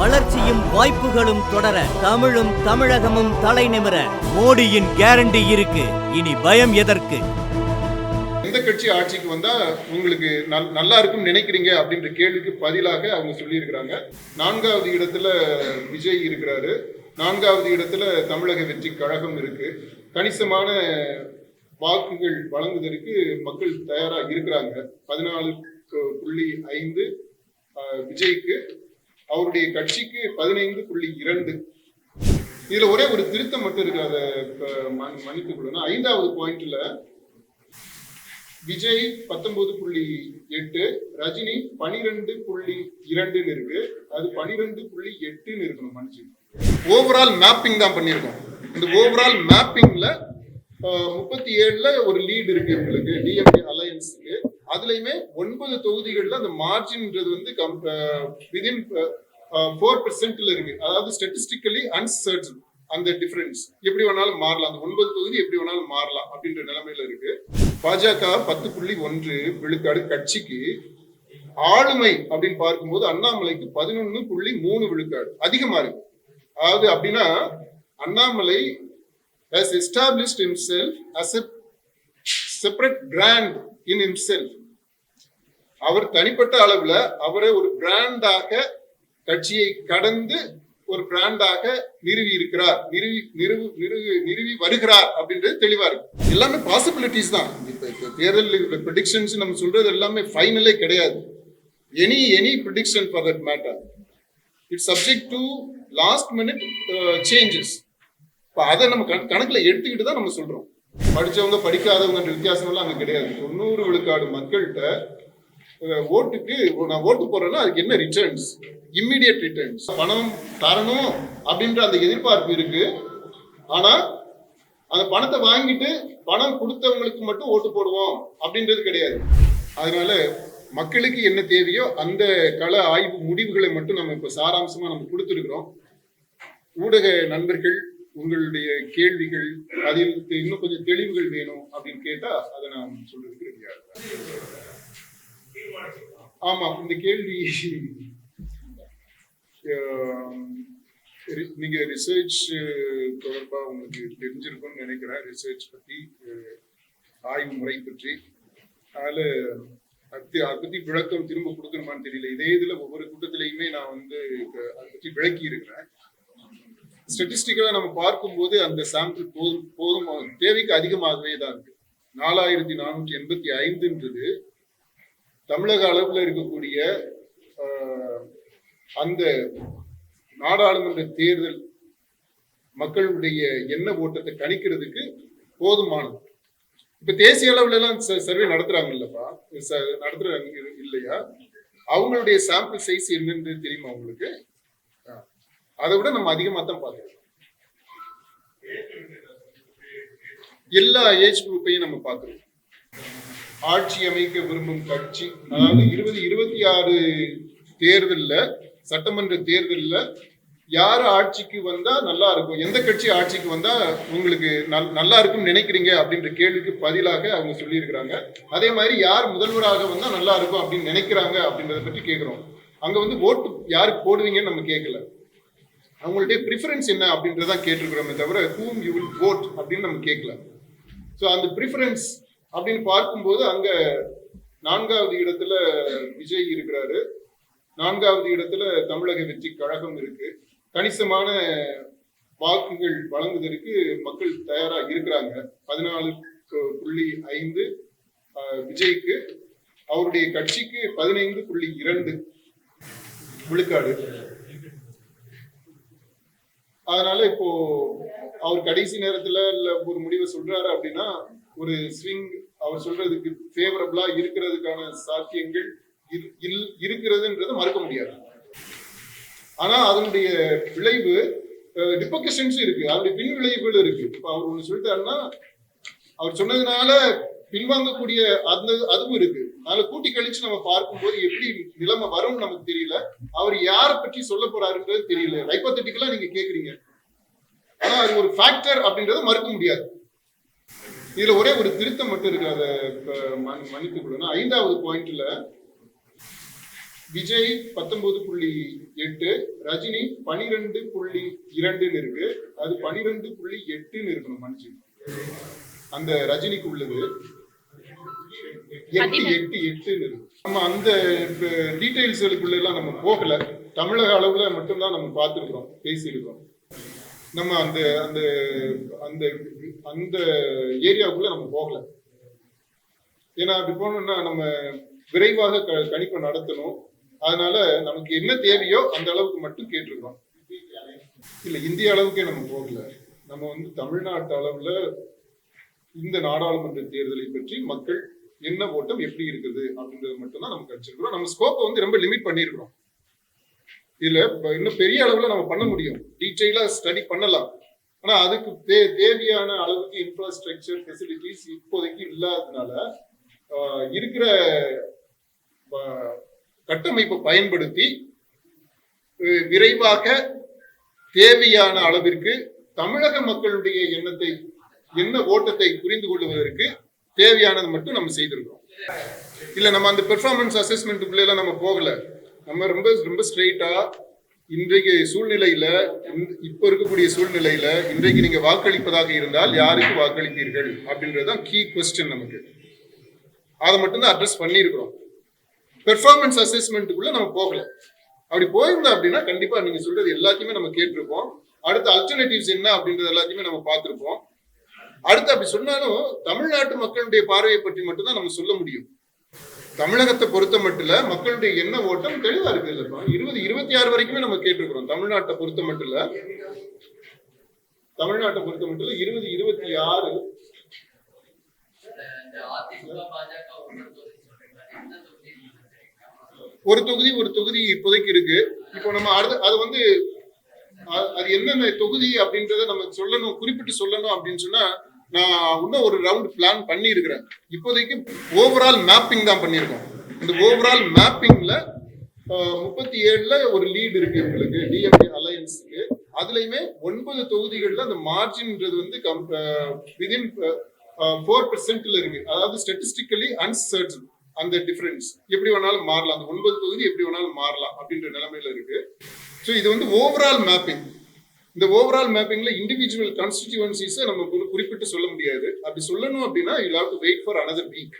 வளர்ச்சியும் வாய்ப்புகளும் தொடர தமிழும் தமிழகமும் தலை நிமிர மோடியின் கேரண்டி இருக்கு. இனி பயம் எதற்கு? எந்த கட்சி ஆட்சிக்கு வந்தா உங்களுக்கு நல்- நல்லா இருக்கும் நினைக்கிறீங்க அப்படின்ற கேள்விக்கு பதிலாக அவங்க சொல்லியிருக்கிறாங்க. நான்காவது இடத்துல விஜய் இருக்கிறாரு. நான்காவது இடத்துல தமிழக வெற்றி கழகம் இருக்கு. கணிசமான வாக்குகள் வழங்குவதற்கு மக்கள் தயாராக இருக்கிறாங்க. பதினாலு புள்ளி ஐந்து விஜய்க்கு அவருடைய கட்சிக்கு பதினைந்து புள்ளி இரண்டு. இதுல ஒரே ஒரு திருத்தம் மட்டும் இருக்கு அதை மன்னித்துக் கொள்ளணும் ஐந்தாவது பாயிண்ட்ல விஜய் பத்தொன்பது புள்ளி எட்டு ரஜினி பனிரெண்டு புள்ளி இரண்டுன்னு இருக்கு. அது பனிரெண்டு புள்ளி எட்டுன்னு இருக்கணும் மனுஷன் ஓவரால் மேப்பிங் தான் பண்ணியிருக்கோம். இந்த ஓவரால் மேப்பிங்ல முப்பத்தி ஏழுல ஒரு லீடு இருக்கு உங்களுக்கு டிஎம்கே அலையன்ஸுக்கு அதுலயுமே ஒன்பது தொகுதிகளில் அந்த மார்ஜின்ன்றது வந்து விதின் ஃபோர் பெர்சென்ட்ல இருக்கு. அதாவது ஸ்டெட்டிஸ்டிக்கலி அன்சர்டன் அந்த டிஃபரன்ஸ் எப்படி வேணாலும் மாறலாம். அந்த ஒன்பது தொகுதி எப்படி வேணாலும் மாறலாம் அப்படின்ற நிலைமையில இருக்கு. பாஜக பத்து புள்ளி ஒன்று விழுக்காடு கட்சிக்கு ஆளுமை அப்படின்னு பார்க்கும்போது அண்ணாமலைக்கு பதினொன்னு புள்ளி மூணு விழுக்காடு அதிகமா இருக்கு. அதாவது அப்படின்னா Annamalai has established himself as a separate brand in himself. அவர் தனிப்பட்ட அளவுல அவரை ஒரு பிராண்டாக கட்சியை கடந்து ஒரு பிராண்டாக நிறுவி இருக்கிறார். நிறுவி நிறுவு நிறுவி நிறுவி வருகிறார் அப்படின்றது தெளிவா இருக்கு. எல்லாமே பாசிபிலிட்டிஸ் தான். இப்போ தேர்தல் ப்ரிடிக்ஷன்ஸ் நம்ம சொல்றது எல்லாமே ஃபைனலே கிடையாது. Any any prediction for that matter it's subject to last minute changes இப்போ அதை நம்ம கணக்கில் எடுத்துக்கிட்டு தான் நம்ம சொல்றோம். படிச்சவங்க படிக்காதவங்கன்ற வித்தியாசம் எல்லாம் கிடையாது. தொண்ணூறு விழுக்காடு மக்கள்கிட்ட ஓட்டுக்கு நான் ஓட்டு போடுறேன்னா அதுக்கு என்ன ரிட்டர்ன்ஸ் இம்மிடியட் ரிட்டர்ன்ஸ் பணம் தரணும் அப்படின்ற அந்த எதிர்பார்ப்பு இருக்கு. ஆனா அந்த பணத்தை வாங்கிட்டு பணம் கொடுத்தவங்களுக்கு மட்டும் ஓட்டு போடுவோம் அப்படின்றது கிடையாது. அதனால மக்களுக்கு என்ன தேவையோ அந்த கள ஆய்வு முடிவுகளை மட்டும் நம்ம இப்போ சாராம்சமாக நம்ம கொடுத்துருக்குறோம். ஊடக நண்பர்கள் உங்களுடைய கேள்விகள் அதில் இன்னும் கொஞ்சம் தெளிவுகள் வேணும் அப்படின்னு கேட்டால் அதை நான் சொல்றதுக்கு ரெடியாக இருக்கேன். ஆமா இந்த கேள்வி. நீங்க ரிசர்ச் தொடர்பா உங்களுக்கு தெரிஞ்சிருக்கும்னு நினைக்கிறேன். ரிசர்ச் பத்தி ஆய்வு முறை பற்றி. அதனால அது அதை பத்தி விளக்கம் திரும்ப கொடுக்கணுமான்னு தெரியல. இதே இதுல ஒவ்வொரு கூட்டத்திலையுமே நான் வந்து அதை பத்தி விளக்கி இருக்கிறேன். ஸ்டட்டிஸ்டிக்கலா நம்ம பார்க்கும்போது அந்த சாம்பிள் போதும் போதும் தேவைக்கு அதிகமாகவே தான் இருக்கு. நாலாயிரத்தி நானூற்றி எண்பத்தி ஐந்துன்றது தமிழக அளவில் இருக்கக்கூடிய அந்த நாடாளுமன்ற தேர்தல் மக்களுடைய எண்ண ஓட்டத்தை கணிக்கிறதுக்கு போதுமானது. இப்ப தேசிய அளவுல எல்லாம் சர்வே நடத்துறாங்க இல்லப்பா நடத்துறாங்க இல்லையா? அவங்களுடைய சாம்பிள் சைஸ் என்னன்னு தெரியுமா உங்களுக்கு? அதை விட நம்ம அதிகமா தான் பார்க்கிறோம் எல்லா ஏஜ் குரூப்பையும் நம்ம பார்க்கிறோம் ஆட்சி அமைக்க விரும்பும் கட்சி அதாவது இருபது இருபத்தி ஆறு தேர்தலில் சட்டமன்ற தேர்தலில் யார் ஆட்சிக்கு வந்தா நல்லா இருக்கும்? எந்த கட்சி ஆட்சிக்கு வந்தா உங்களுக்கு நல்- நல்லா இருக்கும் நினைக்கிறீங்க? அப்படின்ற கேள்விக்கு பதிலாக அவங்க சொல்லியிருக்கிறாங்க. அதே மாதிரி யார் முதல்வராக வந்தா நல்லா இருக்கும் அப்படின்னு நினைக்கிறாங்க அப்படின்றத பற்றி கேட்குறோம் அங்க வந்து ஓட்டு யாருக்கு போடுவீங்கன்னு நம்ம கேட்கல அவங்களுடைய ப்ரிஃபரன்ஸ் என்ன அப்படின்றதான் கேட்டிருக்கிறோமே தவிர ஹூம் யூ வில் ஓட் அப்படின்னு நம்ம கேட்கல ஸோ அந்த ப்ரிஃபரன்ஸ் அப்படின்னு பார்க்கும்போது அங்க நான்காவது இடத்துல விஜய் இருக்கிறாரு. நான்காவது இடத்துல தமிழக வெற்றி கழகம் இருக்கு. கணிசமான வாக்குகள் வழங்குவதற்கு மக்கள் தயாரா இருக்கிறாங்க. பதினாலு புள்ளி ஐந்து விஜய்க்கு அவருடைய கட்சிக்கு பதினைந்து புள்ளி இரண்டு விழுக்காடு. அதனால இப்போ அவர் கடைசி நேரத்துல இல்ல ஒரு முடிவை சொல்றாரு அப்படின்னா ஒரு ஸ்விங் அவர் சொல்றதுக்கு ஃபேவரபிளா இருக்கிறதுக்கான சாத்தியங்கள் இருக்கிறதுன்றது இல்- மறுக்க முடியாது. ஆனா அதனுடைய விளைவு டிபோகேஷன்ஸ் இருக்கு. அதனுடைய பின் விளைவுகள் இருக்கு. இப்ப அவர் ஒண்ணு சொல்லிட்டாருன்னா அவர் சொன்னதுனால பின்வாங்கக்கூடிய அந்த அதுவும் இருக்கு. அதனால கூட்டி கழிச்சு நம்ம பார்க்கும்போது எப்படி நிலைமை வரும்னு நமக்கு தெரியல. அவர் யாரை பற்றி சொல்ல போறாருன்றது தெரியல. ஹைப்போத்தட்டிக்கலா நீங்க கேக்குறீங்க. ஆனா அது ஒரு ஃபேக்டர் அப்படின்றத மறுக்க முடியாது. இதுல ஒரே ஒரு திருத்தம் மட்டும் இருக்கு அதை இப்ப மன்- மன்னித்துக் கொள்ளணும் ஐந்தாவது பாயிண்ட்ல விஜய் பத்தொன்பது புள்ளி எட்டு ரஜினி பனிரெண்டு புள்ளி இரண்டுன்னு இருக்கு. அது பனிரெண்டு புள்ளி எட்டுன்னு இருக்கணும் மனுஷன் அந்த ரஜினிக்கு உள்ளது. எட்டு எட்டு எட்டுன்னு இருக்கு. நம்ம அந்த டீடைல்ஸ்களுக்குள்ள எல்லாம் நம்ம போகல. தமிழக அளவுல மட்டும்தான் நம்ம பார்த்துருக்கிறோம் பேசியிருக்கிறோம். நம்ம அந்த அந்த அந்த அந்த ஏரியாவுக்குள்ள நம்ம போகல. ஏன்னா அப்படி போனோம்னா நம்ம விரைவாக க கணிப்பை நடத்தணும். அதனால நமக்கு என்ன தேவையோ அந்த அளவுக்கு மட்டும் கேட்டிருக்கோம். இல்ல இந்திய அளவுக்கே நம்ம போகல. நம்ம வந்து தமிழ்நாட்டு அளவுல இந்த நாடாளுமன்ற தேர்தலை பற்றி மக்கள் என்ன ஓட்டம் எப்படி இருக்குது அப்படின்றது மட்டும்தான் நம்ம நமக்கு நம்ம ஸ்கோப்பை வந்து ரொம்ப லிமிட் பண்ணியிருக்கிறோம். இதுல இன்னும் பெரிய அளவுல நம்ம பண்ண முடியும். டீட்டெயிலா ஸ்டடி பண்ணலாம். ஆனா அதுக்கு தே தேவையான அளவுக்கு இன்ஃப்ராஸ்ட்ரக்சர் ஃபெசிலிட்டிஸ் இப்போதைக்கு இல்லாததுனால இருக்கிற கட்டமைப்பை பயன்படுத்தி விரைவாக தேவையான அளவிற்கு தமிழக மக்களுடைய எண்ணத்தை என்ன ஓட்டத்தை புரிந்து கொள்வதற்கு தேவையானது மட்டும் நம்ம செய்திருக்கோம் இல்லை நம்ம அந்த பெர்ஃபார்மன்ஸ் அசஸ்மெண்ட்டுக்குள்ள எல்லாம் நம்ம போகல. நம்ம ரொம்ப ரொம்ப ஸ்ட்ரெயிட்டாக இன்றைக்கு சூழ்நிலையில இப்ப இருக்கக்கூடிய சூழ்நிலையில இன்றைக்கு நீங்க வாக்களிப்பதாக இருந்தால் யாருக்கு வாக்களிப்பீர்கள்? அப்படின்றதுதான் கீ கொஸ்டின் நமக்கு. அதை மட்டும்தான் அட்ரஸ் பண்ணியிருக்கிறோம். பெர்ஃபார்மன்ஸ் அசஸ்மெண்ட்டுக்குள்ள நம்ம போகல. அப்படி போயிருந்தோம் அப்படின்னா கண்டிப்பா நீங்க சொல்றது எல்லாத்தையுமே நம்ம கேட்டிருப்போம். அடுத்த அல்டர்னேட்டிவ்ஸ் என்ன அப்படின்றது எல்லாத்தையுமே நம்ம பார்த்திருப்போம். அடுத்து அப்படி சொன்னாலும் தமிழ்நாட்டு மக்களுடைய பார்வையை பற்றி மட்டும்தான் நம்ம சொல்ல முடியும். தமிழகத்தை பொறுத்த மட்டும் மக்களுடைய எண்ண ஓட்டம் தெளிவா இருக்கு இல்லப்பா. இருபது இருபத்தி ஆறு வரைக்குமே நம்ம கேட்டிருக்கிறோம். தமிழ்நாட்டை பொறுத்த மட்டும் தமிழ்நாட்டை பொறுத்த மட்டும் இருபது இருபத்தி ஆறு. ஒரு தொகுதி ஒரு தொகுதி இப்போதைக்கு இருக்கு. இப்போ நம்ம அடுத்து அது வந்து அது என்னென்ன தொகுதி அப்படின்றத நம்ம சொல்லணும் குறிப்பிட்டு சொல்லணும் அப்படின்னு சொன்னா நான் இன்னும் ஒரு ரவுண்ட் பிளான் பண்ணியிருக்கிறேன். இப்போதைக்கு ஓவரால் மேப்பிங் தான் பண்ணியிருக்கோம். இந்த ஓவரால் மேப்பிங்கில் முப்பத்தி ஏழுல ஒரு லீடு இருக்கு உங்களுக்கு டிஎம்கே அலையன்ஸுக்கு அதுலயுமே ஒன்பது தொகுதிகளில் அந்த மார்ஜின்ன்றது வந்து கம் விதின் ஃபோர் பெர்சென்ட்ல இருக்கு. அதாவது ஸ்டெட்டிஸ்டிக்கலி அன்சர்டன் அந்த டிஃபரன்ஸ் எப்படி வேணாலும் மாறலாம். அந்த ஒன்பது தொகுதி எப்படி வேணாலும் மாறலாம் அப்படின்ற நிலைமையில இருக்கு. ஸோ இது வந்து ஓவரால் மேப்பிங் இந்த ஓவரால் மேப்பிங்ல இண்டிவிஜுவல் கான்ஸ்டிடியூன்சிஸை நம்ம குறிப்பிட்டு சொல்ல முடியாது. அப்படி சொல்லணும் அப்படின்னா you have to wait for another week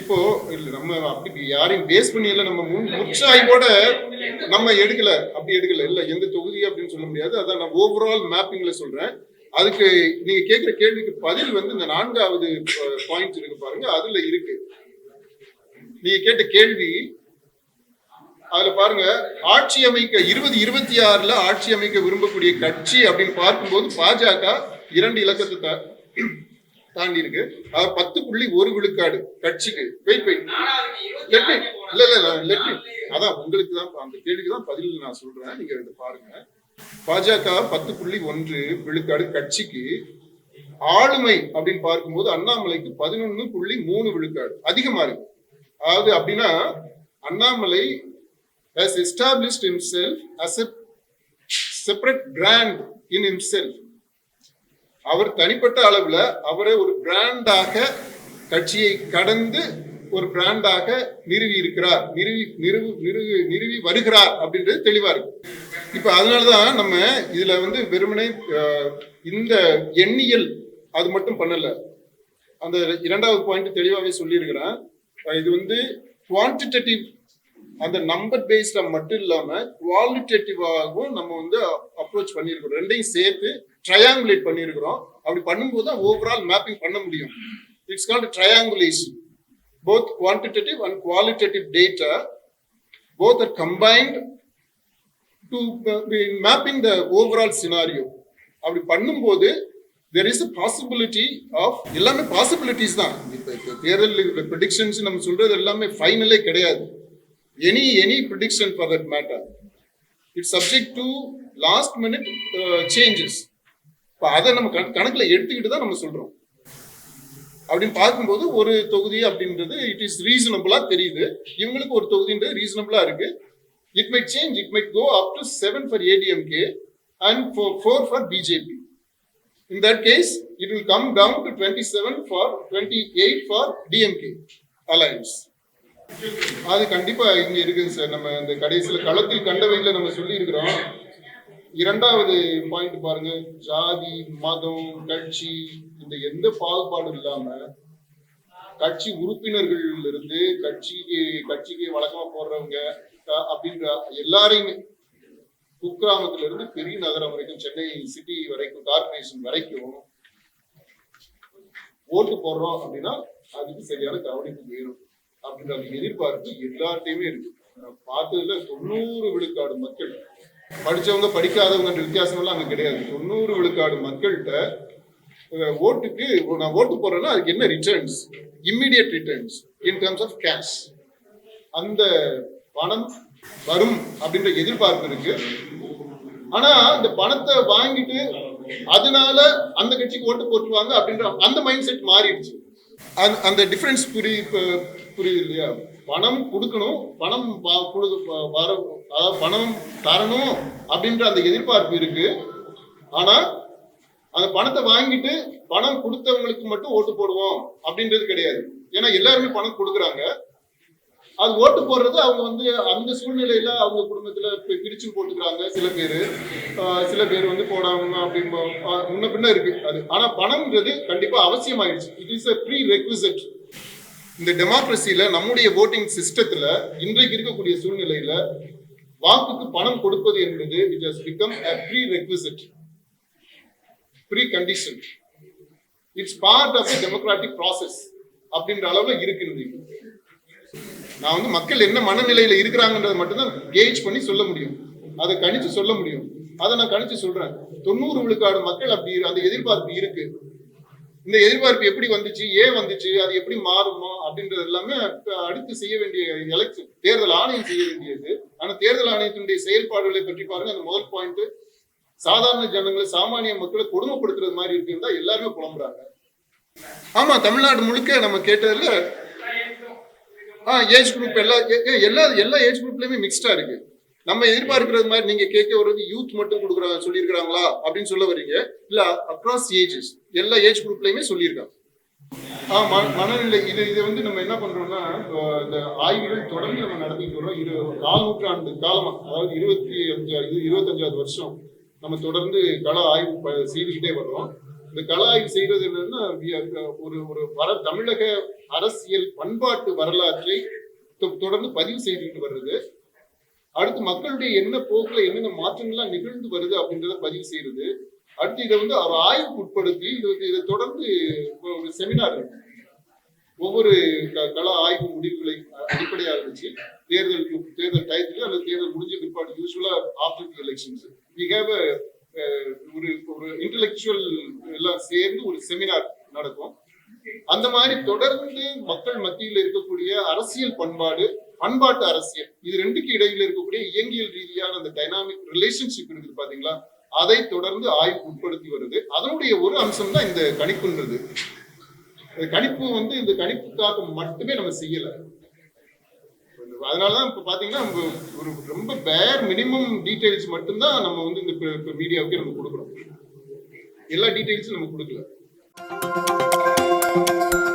இப்போ இல்ல நம்ம அப்படி யாரையும் பேஸ் பண்ணி இல்லை நம்ம முன் முற்றாய்வோட நம்ம எடுக்கல. அப்படி எடுக்கல. இல்ல எந்த தொகுதி அப்படின்னு சொல்ல முடியாது. அதான் நான் ஓவரால் மேப்பிங்ல சொல்றேன். அதுக்கு நீங்க கேட்கிற கேள்விக்கு பதில் வந்து இந்த நான்காவது பாயிண்ட் இருக்கு பாருங்க. அதுல இருக்கு. நீங்க கேட்ட கேள்வி அதுல பாருங்க ஆட்சி அமைக்க இருபது இருபத்தி ஆறுல ஆட்சி அமைக்க விரும்பக்கூடிய கட்சி அப்படின்னு பார்க்கும்போது பாஜக இரண்டு இலக்கத்தை தா- தாண்டி இருக்கு அது பத்து புள்ளி ஒரு விழுக்காடு கட்சிக்கு. வெயிட் வெயிட் லெட் மீ இல்ல இல்ல லெட் அதான் உங்களுக்கு தான் அந்த கேள்விக்கு தான் பதில் நான் சொல்றேன். நீங்க இதை பாருங்க. பாஜக பத்து புள்ளி ஒன்று விழுக்காடு கட்சிக்கு ஆளுமை அப்படின்னு பார்க்கும்போது அண்ணாமலைக்கு பதினொன்னு புள்ளி மூணு விழுக்காடு. அதிகமா இருக்கு. அதாவது அப்படின்னா Annamalai has established himself as a separate in in self அவர் தனிப்பட்ட அளவில் அவரை ஒரு பிராண்டாக கட்சியை கடந்து ஒரு பிராண்டாக நிறுவி இருக்கிறார். நிறுவி நிறுவு நிறுவி நிறுவி வருகிறார் அப்படின்றது தெளிவாக இருக்கு. அதனால தான் நம்ம இதில் வந்து வெறுமனே இந்த எண்ணியல் அது மட்டும் பண்ணலை. அந்த இரண்டாவது பாயிண்ட் தெளிவாகவே சொல்லியிருக்கிறேன். இது வந்து குவான்டிடேட்டிவ் அந்த நம்பர் பேஸ்ல மட்டும் இல்லாம குவாலிட்டேட்டிவாகவும் நம்ம வந்து அப்ரோச் பண்ணியிருக்கிறோம். ரெண்டையும் சேர்த்து ட்ரையாங்குலேட் பண்ணியிருக்கிறோம். அப்படி பண்ணும்போது தான் ஓவரால் மேப்பிங் பண்ண முடியும். It's called triangulation both quantitative and qualitative data both are combined to mapping the overall scenario அப்படி பண்ணும்போது there is a possibility of எல்லாமே பாசிபிலிட்டிஸ் தான். இப்போ இப்போ தேர்தல் ப்ரிடிக்ஷன்ஸ் நம்ம சொல்றது எல்லாமே ஃபைனலே கிடையாது. Any any prediction for that matter it's subject to last minute changes இப்போ அதை நம்ம கண- கணக்கில் எடுத்துக்கிட்டு தான் நம்ம சொல்கிறோம் அப்படின்னு பார்க்கும்போது ஒரு தொகுதி அப்படின்றது இட் இஸ் ரீசனபுளாக தெரியுது. இவங்களுக்கு ஒரு தொகுதின்றது ரீசனபுளாக இருக்கு. It might change it might go up to seven for ADMK and four four for BJP in that case it will come down to twenty seven for twenty eight for DMK alliance அது கண்டிப்பா இங்க இருக்குது sir. நம்ம இந்த கடைசியில களத்தில் கண்டவையில நம்ம சொல்லி இருக்கிறோம் இரண்டாவது பாயிண்ட் பாருங்க. ஜாதி மதம் கட்சி இந்த எந்த பாகுபாடும் இல்லாம கட்சி உறுப்பினர்கள் இருந்து கட்சிக்கு கட்சிக்கு வழக்கமா போடுறவங்க அப்படின்ற எல்லாரையுமே குக்கிராமத்துல இருந்து பெரிய நகரம் வரைக்கும் சென்னை சிட்டி வரைக்கும் கார்பரேஷன் வரைக்கும் ஓட்டு போடுறோம் அப்படின்னா அதுக்கு சரியான கவனிப்பு வேணும். அப்படின்ற எதிர்பார்ப்பு எல்லார்ட்டையுமே இருக்கு. பார்த்ததுல தொண்ணூறு விழுக்காடு மக்கள். படிச்சவங்க படிக்காதவங்கன்ற வித்தியாசம் எல்லாம் அங்க கிடையாது. தொண்ணூறு விழுக்காடு மக்கள்கிட்ட ஓட்டுக்கு நான் ஓட்டு போடுறேன்னா அதுக்கு என்ன returns immediate returns in terms of cash அந்த பணம் வரும் அப்படின்ற எதிர்பார்ப்பு இருக்கு. ஆனா இந்த பணத்தை வாங்கிட்டு அதனால அந்த கட்சிக்கு ஓட்டு போட்டுருவாங்க அப்படின்ற அந்த மைண்ட் செட் மாறிடுச்சு. அந்த- அந்த டிஃபரன்ஸ் புரி புரியுது இல்லையா? பணம் கொடுக்கணும் பணம் வர அதாவது பணம் தரணும் அப்படின்ற அந்த எதிர்பார்ப்பு இருக்கு. ஆனா அந்த பணத்தை வாங்கிட்டு பணம் கொடுத்தவங்களுக்கு மட்டும் ஓட்டு போடுவோம் அப்படின்றது கிடையாது. ஏன்னா எல்லாருமே பணம் கொடுக்குறாங்க. அது ஓட்டு போடுறது அவங்க வந்து அந்த சூழ்நிலையில அவங்க குடும்பத்துல பிரிச்சு போட்டுக்கிறாங்க சில பேர். சில பேர் வந்து போடாம அப்படின்னு முன்ன பின்ன இருக்கு அது. ஆனா பணம்ன்றது கண்டிப்பா அவசியமாயிடுச்சு. It is a prerequisite இந்த டெமோக்ரஸியில நம்முடைய ஓட்டிங் சிஸ்டத்துல இன்றைக்கு இருக்கக்கூடிய சூழ்நிலையில வாக்குக்கு பணம் கொடுப்பது என்பது it has become a prerequisite precondition it's part of the democratic process அப்படின்ற அளவுல இருக்கிறது நான் வந்து மக்கள் என்ன மனநிலையில இருக்கிறாங்கன்றதை மட்டும்தான் கேஜ் பண்ணி சொல்ல முடியும். அதை கணிச்சு சொல்ல முடியும். அதை நான் கணிச்சு சொல்றேன். தொண்ணூறு விழுக்காடு மக்கள் அப்படி அந்த எதிர்பார்ப்பு இருக்கு. இந்த எதிர்பார்ப்பு எப்படி வந்துச்சு ஏன் வந்துச்சு அது எப்படி மாறுமா அப்படின்றது எல்லாமே அடுத்து செய்ய வேண்டிய எலெக்ஷன் தேர்தல் ஆணையம் செய்ய வேண்டியது. ஆனா தேர்தல் ஆணையத்தினுடைய செயல்பாடுகளை பற்றி பாருங்க அந்த முதல் பாயிண்ட் சாதாரண ஜனங்களை சாமானிய மக்களை கொடுமைப்படுத்துறது மாதிரி இருக்குன்னு தான் எல்லாருமே புலம்புறாங்க. ஆமா தமிழ்நாடு முழுக்க நம்ம கேட்டதுல ஆ ஏஜ் குரூப் எல்லா எல்லா எல்லா ஏஜ் குரூப்லயுமே மிக்ஸ்டா இருக்கு. நம்ம எதிர்பார்க்கிறது மாதிரி நீங்க கேட்க வர்றது யூத் மட்டும் கொடுக்குறாங்க சொல்லியிருக்கிறாங்களா? அப்படின்னு சொல்ல வரீங்க இல்ல அக்ராஸ் ஏஜஸ் எல்லா ஏஜ் குரூப்லயுமே சொல்லியிருக்காங்க. ஆ மனநிலை இது இது வந்து நம்ம என்ன பண்றோம்னா இந்த ஆய்வுகள் தொடர்ந்து நம்ம நடத்திட்டு வரோம் இரு கால் நூற்றாண்டு காலமா அதாவது இருபத்தி அஞ்சு இது இருபத்தஞ்சாவது வருஷம் நம்ம தொடர்ந்து கள ஆய்வு ப- செய்துக்கிட்டே வர்றோம். இந்த கள ஆய்வு செய்யறது என்னன்னா ஒரு ஒரு வர தமிழக அரசியல் பண்பாட்டு வரலாற்றை தொ- தொடர்ந்து பதிவு செய்துக்கிட்டு வர்றது. அடுத்து மக்களுடைய என்ன போக்குல என்னென்ன மாற்றங்கள்லாம் நிகழ்ந்து வருது அப்படின்றத பதிவு செய்யறது. அடுத்து இதை வந்து அவர் ஆய்வுக்கு உட்படுத்தி இது வந்து இதை தொடர்ந்து ஒரு செமினார் ஒவ்வொரு க- கள ஆய்வு முடிவுகளை அடிப்படையாக இருந்துச்சு தேர்தல் தேர்தல் டயத்துல அல்லது தேர்தல் முடிஞ்ச பிற்பாடு யூஸ்வலா after the elections we have ஒரு ஒரு இன்டலெக்சுவல் எல்லாம் சேர்ந்து ஒரு செமினார் நடக்கும். அந்த மாதிரி தொடர்ந்து மக்கள் மத்தியில் இருக்கக்கூடிய அரசியல் பண்பாடு பண்பாட்டு அரசியல் இது ரெண்டுக்கு இடையில இருக்கக்கூடிய இயங்கியல் ரீதியான அந்த டைனாமிக் ரிலேஷன்ஷிப் இருக்குது பாத்தீங்களா? அதை தொடர்ந்து ஆய்வு உட்படுத்தி வருது. அதனுடைய ஒரு அம்சம் தான் இந்த கணிப்புன்றது. இந்த கணிப்பு வந்து இந்த கணிப்புக்காக மட்டுமே நம்ம செய்யல. அதனாலதான் இப்ப பாத்தீங்கன்னா ஒரு ரொம்ப பேர் மினிமம் டீடைல்ஸ் மட்டும்தான் நம்ம வந்து இந்த மீடியாவுக்கு நம்ம கொடுக்குறோம் எல்லா டீடைல்ஸும் நம்ம கொடுக்கல. you